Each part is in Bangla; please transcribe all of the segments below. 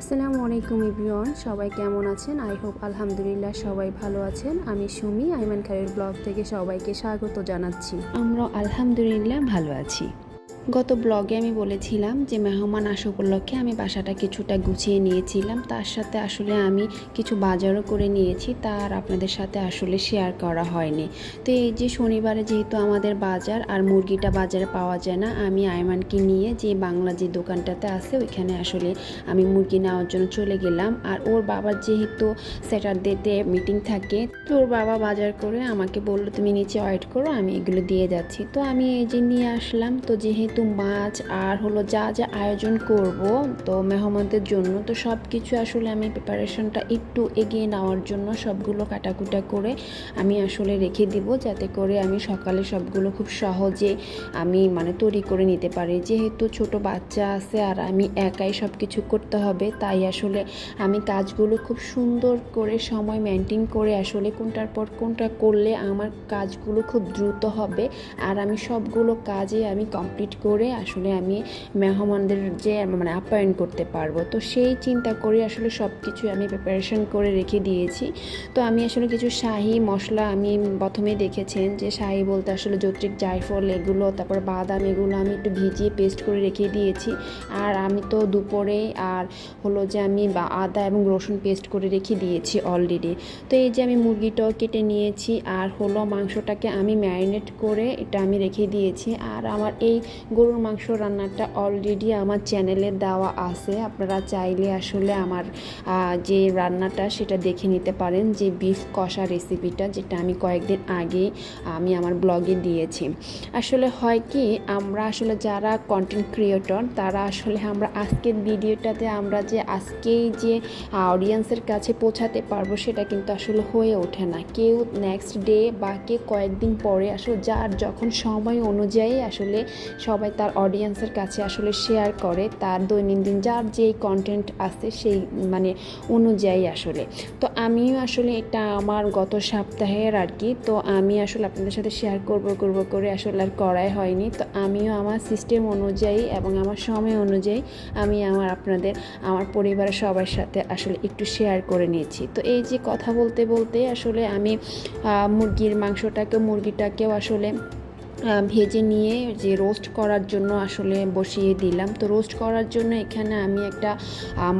আসসালামু আলাইকুম ইভিওয়ান সবাই কেমন আছেন? আই হোপ আলহামদুলিল্লাহ সবাই ভালো আছেন। আমি সুমি, আইমান খায়ের ব্লগ থেকে সবাইকে স্বাগত জানাচ্ছি। আমরা আলহামদুলিল্লাহ ভালো আছি। গত ব্লগে আমি বলেছিলাম যে মেহমান আসা উপলক্ষে আমি বাসাটা কিছুটা গুছিয়ে নিয়েছিলাম। তার সাথে আসলে আমি কিছু বাজারও করে নিয়েছি। তার আপনাদের সাথে আসলে শেয়ার করা হয়নি। তো এই যে শনিবারে যেহেতু আমাদের বাজার আর মুরগিটা বাজারে পাওয়া যায় না, আমি আয়মানকে নিয়ে যে বাংলা যে দোকানটাতে আছে, ওইখানে আসলে আমি মুরগি নেওয়ার জন্য চলে গেলাম। আর ওর বাবার যেহেতু স্যাটারডেতে মিটিং থাকে, তো ওর বাবা বাজার করে আমাকে বলল, তুমি নিচে ওয়েট করো, আমি এগুলো দিয়ে যাচ্ছি। তো আমি এই যে নিয়ে আসলাম। তো যেহেতু মাছ আর হলো যা যা আয়োজন করব তো মেহমানদের জন্য, তো সব কিছু আসলে আমি প্রিপারেশনটা একটু এগিয়ে নেওয়ার জন্য সবগুলো কাটাকুটা করে আমি আসলে রেখে দিব যাতে করে আমি সকালে সবগুলো খুব সহজে আমি মানে তৈরি করে নিতে পারি। যেহেতু ছোট বাচ্চা আছে আর আমি একাই সব কিছু করতে হবে, তাই আসলে আমি কাজগুলো খুব সুন্দর করে সময় মেনটেন করে আসলে কোনটার পর কোনটা করলে আমার কাজগুলো খুব দ্রুত হবে। আর আমি সবগুলো কাজে আমি কমপ্লিট করে আসলে আমি মেহমানদের যে মানে আপ্যায়ন করতে পারব। তো সেই চিন্তা করে আসলে সব কিছু আমি প্রিপারেশন করে রেখে দিয়েছি। তো আমি আসলে কিছু শাহি মশলা আমি প্রথমে দেখেছেন যে শাহি বলতে আসলে যৌত্রিক জায়ফল এগুলো, তারপর বাদাম এগুলো আমি একটু ভিজিয়ে পেস্ট করে রেখে দিয়েছি। আর আমি তো দুপুরে আর হলো যে আমি বা আদা এবং রসুন পেস্ট করে রেখে দিয়েছি অলরেডি তো এই যে আমি মুরগিটাও কেটে নিয়েছি আর হলো মাংসটাকে আমি ম্যারিনেট করে এটা আমি রেখে দিয়েছি। আর আমার এই গরুর মাংস রান্নাটা অলরেডি আমার চ্যানেলে দেওয়া আছে। আপনারা চাইলে আসলে আমার যে রান্নাটা সেটা দেখে নিতে পারেন, যে বিফ কষা রেসিপিটা যেটা আমি কয়েকদিন আগে আমি আমার ব্লগে দিয়েছি। আসলে হয় কি, আমরা আসলে যারা কন্টেন্ট ক্রিয়েটর তারা আসলে আমরা আজকের ভিডিওটাতে আমরা যে আজকেই যে অডিয়েন্সের কাছে পৌঁছাতে পারব, সেটা কিন্তু আসলে হয়ে ওঠে না। কেউ নেক্সট ডে বা কে কয়েকদিন পরে আসলে, যার যখন সময় অনুযায়ী আসলে সবাই তার অডিয়েন্সের কাছে আসলে শেয়ার করে, তার দৈনন্দিন যার যেই কন্টেন্ট আছে সেই মানে অনুযায়ী আসলে। তো আমিও আসলে এটা আমার গত সপ্তাহের আর কি, তো আমি আসলে আপনাদের সাথে শেয়ার করব করব করে আসলে আর করাই হয়নি। তো আমিও আমার সিস্টেম অনুযায়ী এবং আমার সময় অনুযায়ী আমি আমার আপনাদের, আমার পরিবারের সবার সাথে আসলে একটু শেয়ার করে নিয়েছি। তো এই যে কথা বলতে বলতে আসলে আমি মুরগির মাংসটাকে মুরগিটাকেও আসলে ভেজে নিয়ে যে রোস্ট করার জন্য আসলে বসিয়ে দিলাম। তো রোস্ট করার জন্য এখানে আমি একটা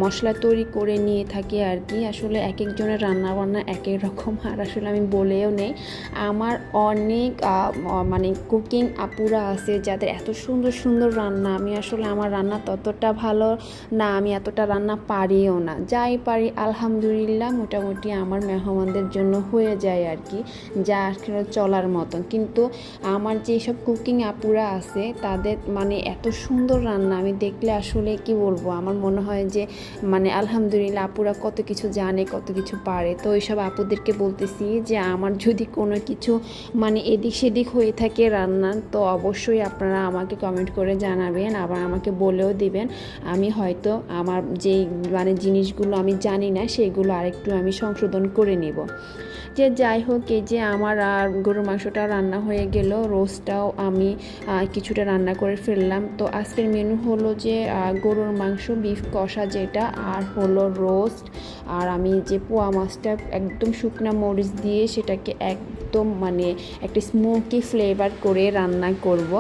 মশলা তৈরি করে নিয়ে থাকি আর কি। আসলে এক একজনের রান্না বান্না এক এক রকম, আর আসলে আমি বলেও নেই। আমার অনেক মানে কুকিং আপুরা আছে যাদের এত সুন্দর সুন্দর রান্না। আমি আসলে আমার রান্না ততটা ভালো না, আমি এতটা রান্না পারিও না। যাই পারি, আলহামদুলিল্লাহ মোটামুটি আমার মেহমানদের জন্য হয়ে যায় আর কি, যা আসলে চলার মতন। কিন্তু আমার যেসব কুকিং আপুরা আছে, তাদের মানে এত সুন্দর রান্না, আমি দেখলে আসলে কি বলব? আমার মনে হয় যে মানে আলহামদুলিল্লাহ আপুরা কত কিছু জানে, কত কিছু পারে। তো ওইসব আপুদেরকে বলতেছি যে, আমার যদি কোনো কিছু মানে এদিক সেদিক হয়ে থাকে রান্নার তো অবশ্যই আপনারা আমাকে কমেন্ট করে জানাবেন, আবার আমাকে বলেও দিবেন। আমি হয়তো আমার যেই মানে জিনিসগুলো আমি জানি না, সেগুলো আরেকটু আমি সংশোধন করে নিব। যে যাই হোক, এই যে আমার আর গরুর মাংসটা রান্না হয়ে গেল, রোস্টটাও আমি কিছুটা রান্না করে ফেললাম। তো আজকের মেনু হলো যে গরুর মাংস বিফ কষা যেটা, আর হলো রোস্ট আর আমি যে পোয়া মাছটা একদম শুকনা মরিচ দিয়ে সেটাকে একদম মানে একটা স্মোকি ফ্লেভার করে রান্না করব।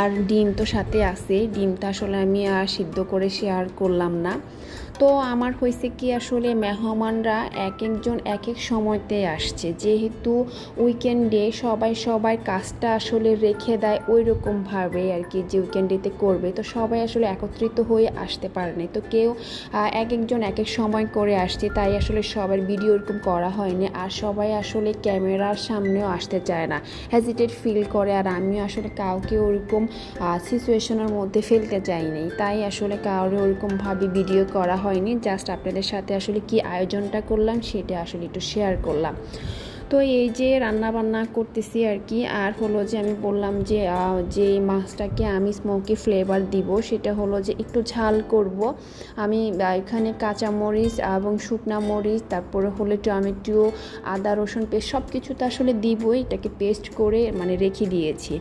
আর ডিম তো সাথে আছে। ডিমটা আসলে আমি আর সিদ্ধ করে শেয়ার করলাম না। তো আমার হয়েছে কি আসলে মেহমানরা এক একজন এক এক সময়তে আসছে। যেহেতু উইকেন্ডে সবাই সবাই কাজটা আসলে রেখে দেয় ওই রকমভাবে আর কি যে উইকেন্ডেতে করবে। তো সবাই আসলে একত্রিত হয়ে আসতে পারেনি তো কেউ এক একজন এক এক সময় করে আসছে, তাই আসলে সবার ভিডিও এরকম করা হয়নি। আর সবাই আসলে ক্যামেরার সামনেও আসতে চায় না। হ্যাজিটেড ফিল করে। আর আমিও আসলে কাউকে ওরকম সিচুয়েশনের মধ্যে ফেলতে চাইনি তাই আসলে কারোর ওরকমভাবে ভিডিও করা হয়নি। জাস্ট আপনাদের সাথে আসলে কি আয়োজনটা করলাম, সেটা আসলে একটু শেয়ার করলাম। তো এই যে রান্না বান্না করতেছি আর কি, আর হলো যে আমি বললাম যে যে মাছটাকে আমি স্মোকি ফ্লেভার দিব, সেটা হলো যে একটু ঝাল করব। আমি এখানে কাঁচামরিচ এবং শুকনা মরিচ, তারপরে হলো টমেটো, আদা, রসুন পেস্ট সব কিছু তো আসলে দিবই, এটাকে পেস্ট করে মানে রেখে দিয়েছি।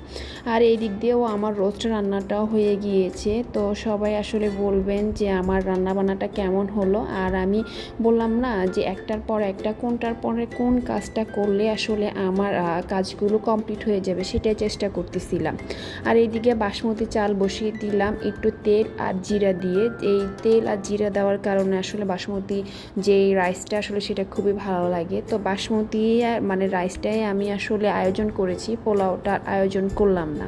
আর এই দিক দিয়েও আমার রোস্ট রান্নাটাও হয়ে গিয়েছে, তো সবাই আসলে বলবেন যে আমার রান্না বান্নাটা কেমন হলো। আর আমি বললাম না যে একটার পর একটা, কোনটার পরে কোন কাজটা করলে আসলে আমার কাজগুলো কমপ্লিট হয়ে যাবে সেটাই চেষ্টা করতেছিলাম। আর এইদিকে বাসমতি চাল বসিয়ে দিলাম, একটু তেল আর জিরা দিয়ে। এই তেল আর জিরা দেওয়ার কারণে আসলে বাসমতি যে রাইসটা আসলে সেটা খুবই ভালো লাগে। তো বাসমতি মানে রাইসটাই আমি আসলে আয়োজন করেছি, পোলাওটার আয়োজন করলাম না।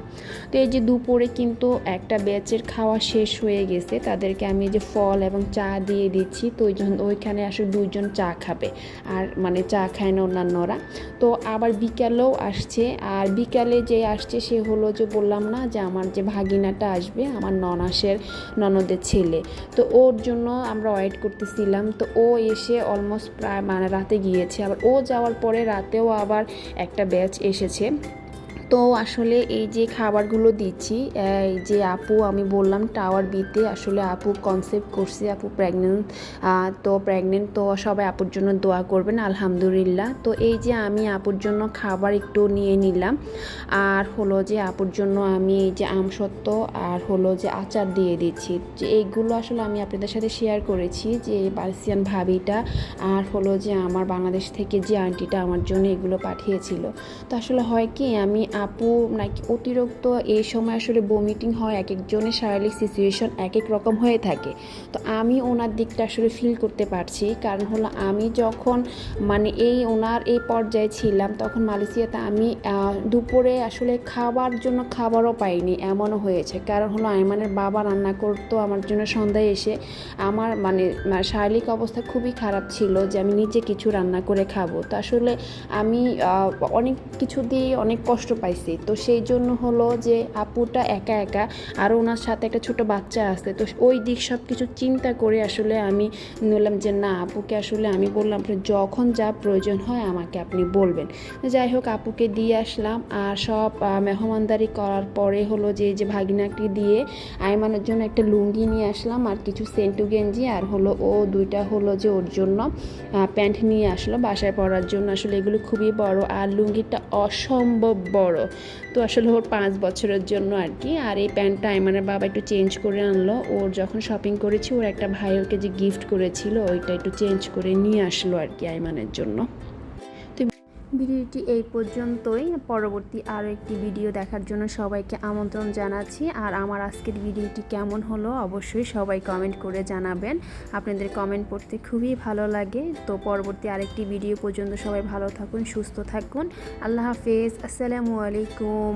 তো এই যে দুপুরে কিন্তু একটা ব্যাচের খাওয়া শেষ হয়ে গেছে, তাদেরকে আমি যে ফল এবং চা দিয়ে দিচ্ছি, তো ওইখানে আসলে দুইজন চা খাবে। আর মানে চা খায় না অন্যান্যরা। তো আবার বিকালেও আসছে। আর বিকালে যে আসছে সে হলো যে বললাম না যে আমার যে ভাগিনাটা আসবে, আমার ননাসের ননদের ছেলে। তো ওর জন্য আমরা ওয়েট করতেছিলাম। তো ও এসে অলমোস্ট প্রায় মানে রাতে গিয়েছে। আবার ও যাওয়ার পরে রাতেও আবার একটা ব্যাচ এসেছে। তো আসলে এই যে খাবারগুলো দিচ্ছি, এই যে আপু আমি বললাম টাওয়ার বিতে আসলে আপু কনসেপ্ট করছি, আপু প্রেগনেন্ট তো প্রেগনেন্ট তো সবাই আপুর জন্য দোয়া করবেন, আলহামদুলিল্লাহ। তো এই যে আমি আপুর জন্য খাবার একটু নিয়ে নিলাম, আর হলো যে আপুর জন্য আমি এই যে আমসত্ত্ব আর হলো যে আচার দিয়ে দিচ্ছি। যে এইগুলো আসলে আমি আপনাদের সাথে শেয়ার করেছি যে পার্সিয়ান ভাবিটা আর হলো যে আমার বাংলাদেশ থেকে যে আন্টিটা আমার জন্য এগুলো পাঠিয়েছিল। তো আসলে হয় কি, আমি আপু, নাকি অতিরিক্ত এই সময় আসলে বমিটিং হয় এক একজনের শারীরিক সিচুয়েশন এক এক রকম হয়ে থাকে। তো আমি ওনার দিকটা আসলে ফিল করতে পারছি। কারণ হলো আমি যখন মানে এই ওনার এই পর্যায়ে ছিলাম, তখন মালয়েশিয়াতে আমি দুপুরে আসলে খাবার জন্য খাবারও পাইনি, এমনও হয়েছে। কারণ হলো আইমানের বাবা রান্না করতো, আমার জন্য সন্ধ্যায় এসে আমার মানে শারীরিক অবস্থা খুবই খারাপ ছিল যে আমি নিজে কিছু রান্না করে খাব। তো আসলে আমি অনেক কিছু দিয়ে অনেক কষ্ট পাইছি। তো সেই জন্য হলো যে আপুটা একা একা আর ওনার সাথে একটা ছোট বাচ্চা আছে, তো ওই দিক সব কিছু চিন্তা করে আসলে আমি বললাম যে না, আপুকে আসলে আমি বললাম যখন যা প্রয়োজন হয় আমাকে আপনি বলবেন। যাই হোক, আপুকে দিয়ে আসলাম আর সব মেহমানদারি করার পরে হলো যে যে ভাগিনাকে দিয়ে আইমানের জন্য একটা লুঙ্গি নিয়ে আসলাম আর কিছু সেন্টু গেঞ্জি আর হলো ও দুইটা হলো যে ওর জন্য প্যান্ট নিয়ে আসলো। বাসায় পরার জন্য আসলে এগুলো খুবই বড় আর লুঙ্গিটা অসম্ভব বড়। তো আসলে ওর পাঁচ বছরের জন্য আর কি। আর এই প্যান্টটা আইমানের বাবা একটু চেঞ্জ করে আনলো। ওর যখন শপিং করেছি, ওর একটা ভাই ওকে যে গিফট করেছিল, ওইটা একটু চেঞ্জ করে নিয়ে আসলো আর কি আইমানের জন্য। ভিডিওটি এই পর্যন্তই। পরবর্তী আরও একটি ভিডিও দেখার জন্য সবাইকে আমন্ত্রণ জানাচ্ছি। আর আমার আজকের ভিডিওটি কেমন হলো অবশ্যই সবাই কমেন্ট করে জানাবেন। আপনাদের কমেন্ট পড়তে খুবই ভালো লাগে। তো পরবর্তী আরেকটি ভিডিও পর্যন্ত সবাই ভালো থাকুন, সুস্থ থাকুন। আল্লাহ হাফেজ। আসসালামু আলাইকুম।